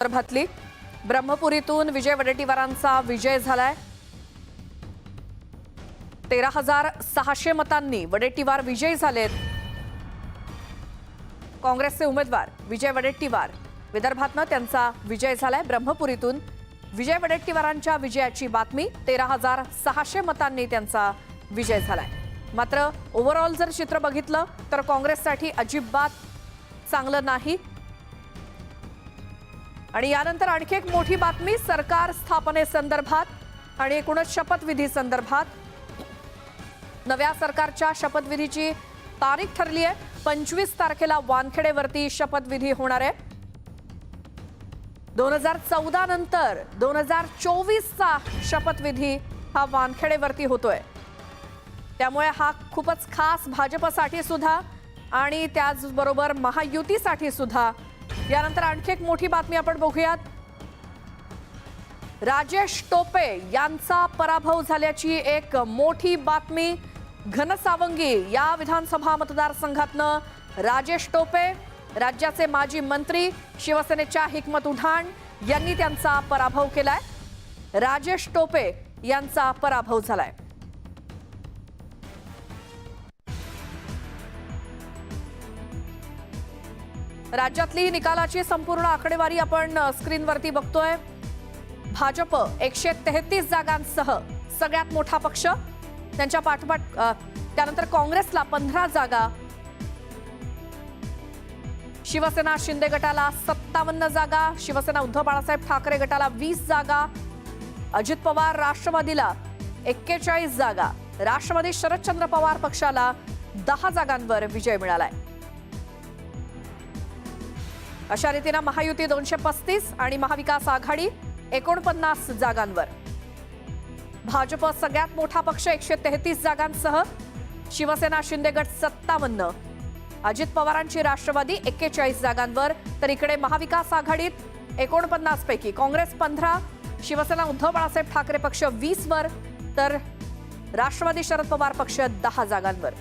संदर्भातली ब्रह्मपुरीतून विजय वडेट्टीवारांचा विजय झालाय. तेरा हजार सहाशे मतांनी वडेट्टीवार विजयी झालेत. काँग्रेसचे उमेदवार विजय वडेट्टीवार. विदर्भातनं त्यांचा विजय झालाय. ब्रह्मपुरीतून विजय वडेट्टीवारांच्या विजयाची बातमी तेरा हजार सहाशे मतांनी त्यांचा विजय झालाय. मात्र ओव्हरऑल जर चित्र बघितलं तर काँग्रेससाठी अजिबात चांगलं नाही. आणि यानंतर आणखी एक मोठी बातमी सरकार स्थापनेसंदर्भात आणि एकूणच शपथविधी संदर्भात. नव्या सरकारच्या शपथविधीची तारीख ठरली आहे. पंचवीस तारखेला वानखेडेवरती शपथविधी होणार आहे. दोन हजार चौदा नंतर दोन हजार चोवीसचा शपथविधी हा वानखेडेवरती होतोय. त्यामुळे हा खूपच खास भाजपसाठी सुद्धा आणि त्याचबरोबर महायुतीसाठी सुद्धा यानंतर आणखी एक मोठी बातमी आपण बघूयात. राजेश टोपे यांचा पराभव झाल्याची एक मोठी बातमी. घनसावंगी या विधानसभा मतदारसंघातनं राजेश टोपे राज्याचे माजी मंत्री शिवसेनेच्या हिकमत उढाण यांनी त्यांचा पराभव केलाय. राजेश टोपे यांचा पराभव झालाय. राज्यातली निकालाची संपूर्ण आकडेवारी आपण स्क्रीनवरती बघतोय. भाजप एकशे तेहतीस जागांसह सगळ्यात मोठा पक्ष. त्यांच्या पाठोपाठ त्यानंतर काँग्रेसला पंधरा जागा. शिवसेना शिंदे गटाला सत्तावन्न जागा. शिवसेना उद्धव बाळासाहेब ठाकरे गटाला वीस जागा. अजित पवार राष्ट्रवादीला एक्केचाळीस जागा. राष्ट्रवादी शरदचंद्र पवार पक्षाला दहा जागांवर विजय मिळालाय. अशा रीतीनं महायुती दोनशे पस्तीस आणि महाविकास आघाडी एकोणपन्नास जागांवर. भाजप सगळ्यात मोठा पक्ष एकशे तेहतीस जागांसह शिवसेना शिंदेगट सत्तावन्न. अजित पवारांची राष्ट्रवादी एक्केचाळीस जागांवर तर इकडे महाविकास आघाडीत एकोणपन्नास पैकी काँग्रेस पंधरा शिवसेना उद्धव बाळासाहेब ठाकरे पक्ष वीसवर तर राष्ट्रवादी शरद पवार पक्ष दहा जागांवर.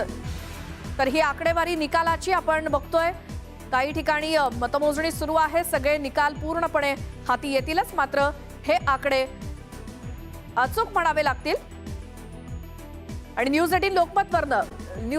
तर तर ही आकडेवारी निकालाची आपण बघतोय. काही ठिकाणी मतमोजणी सुरू आहे. सगळे निकाल पूर्णपणे हाती येतीलच. मात्र हे आकडे अचूक म्हणावे लागतील. आणि न्यूज एटीन लोकमतवरनं